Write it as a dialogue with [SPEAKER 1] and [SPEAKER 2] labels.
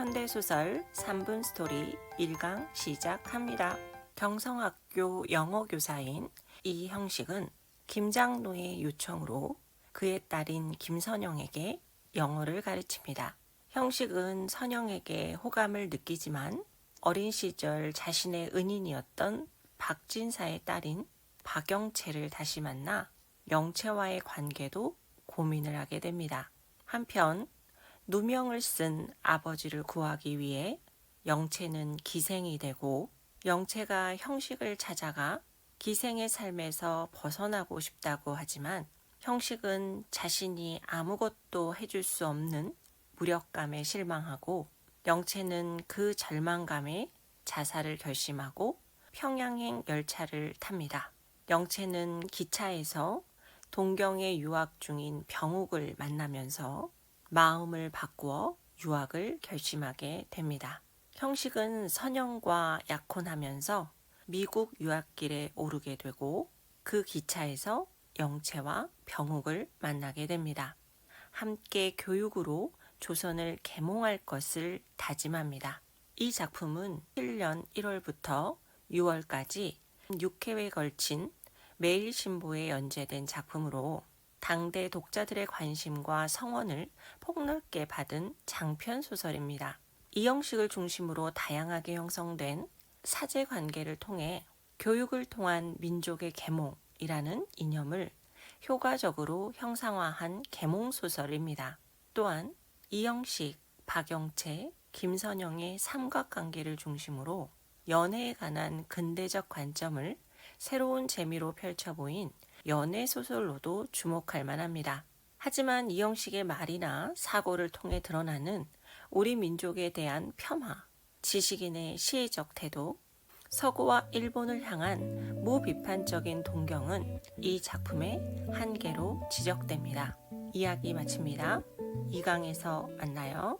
[SPEAKER 1] 현대소설 3분 스토리 1강 시작합니다. 경성학교 영어교사인 이 형식은 김장로의 요청으로 그의 딸인 김선영에게 영어를 가르칩니다. 형식은 선영에게 호감을 느끼지만 어린 시절 자신의 은인이었던 박진사의 딸인 박영채를 다시 만나 영채와의 관계도 고민을 하게 됩니다. 한편 누명을 쓴 아버지를 구하기 위해 영채는 기생이 되고 영채가 형식을 찾아가 기생의 삶에서 벗어나고 싶다고 하지만 형식은 자신이 아무것도 해줄 수 없는 무력감에 실망하고 영채는 그 절망감에 자살을 결심하고 평양행 열차를 탑니다. 영채는 기차에서 동경에 유학 중인 병욱을 만나면서 마음을 바꾸어 유학을 결심하게 됩니다. 형식은 선영과 약혼하면서 미국 유학길에 오르게 되고 그 기차에서 영채와 병욱을 만나게 됩니다. 함께 교육으로 조선을 계몽할 것을 다짐합니다. 이 작품은 7년 1월부터 6월까지 6회에 걸친 매일신보에 연재된 작품으로 당대 독자들의 관심과 성원을 폭넓게 받은 장편 소설입니다. 이 형식을 중심으로 다양하게 형성된 사제 관계를 통해 교육을 통한 민족의 계몽이라는 이념을 효과적으로 형상화한 계몽 소설입니다. 또한 이영식, 박영채, 김선영의 삼각관계를 중심으로 연애에 관한 근대적 관점을 새로운 재미로 펼쳐 보인 연애 소설로도 주목할 만합니다. 하지만 이영식의 말이나 사고를 통해 드러나는 우리 민족에 대한 폄하, 지식인의 시혜적 태도, 서구와 일본을 향한 무비판적인 동경은 이 작품의 한계로 지적됩니다. 이야기 마칩니다. 2강에서 만나요.